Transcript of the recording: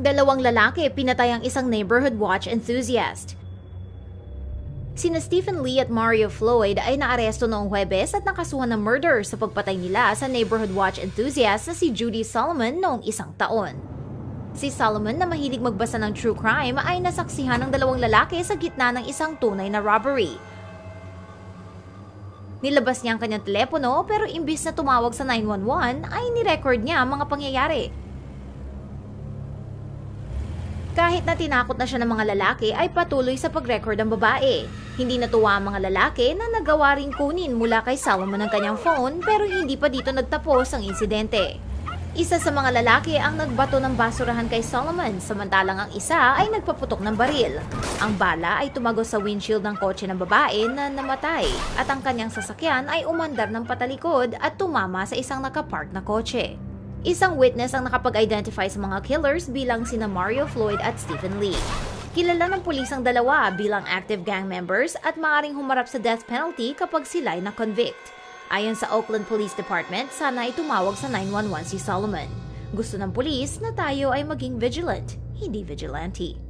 Dalawang lalaki pinatay ang isang neighborhood watch enthusiast. Sina Stephen Lee at Mario Floyd ay naaresto noong Huwebes at nakasuhan ng murder sa pagpatay nila sa neighborhood watch enthusiast na si Judy Solomon noong isang taon. Si Solomon na mahilig magbasa ng true crime ay nasaksihan ng dalawang lalaki sa gitna ng isang tunay na robbery. Nilabas niya ang kanyang telepono pero imbis na tumawag sa 911 ay nirecord niya ang mga pangyayari. Kahit na tinakot na siya ng mga lalaki ay patuloy sa pag-record ang babae. Hindi natuwa ang mga lalaki na nagawa ring kunin mula kay Solomon ang kanyang phone pero hindi pa dito nagtapos ang insidente. Isa sa mga lalaki ang nagbato ng basurahan kay Solomon samantalang ang isa ay nagpaputok ng baril. Ang bala ay tumagos sa windshield ng kotse ng babae na namatay at ang kanyang sasakyan ay umandar ng patalikod at tumama sa isang nakapark na kotse. Isang witness ang nakapag-identify sa mga killers bilang sina Mario Floyd at Stephen Lee. Kilala ng pulis ang dalawa bilang active gang members at maaring humarap sa death penalty kapag sila ay na-convict. Ayon sa Oakland Police Department, sana ay tumawag sa 911 si Solomon. Gusto ng pulis na tayo ay maging vigilant, hindi vigilante.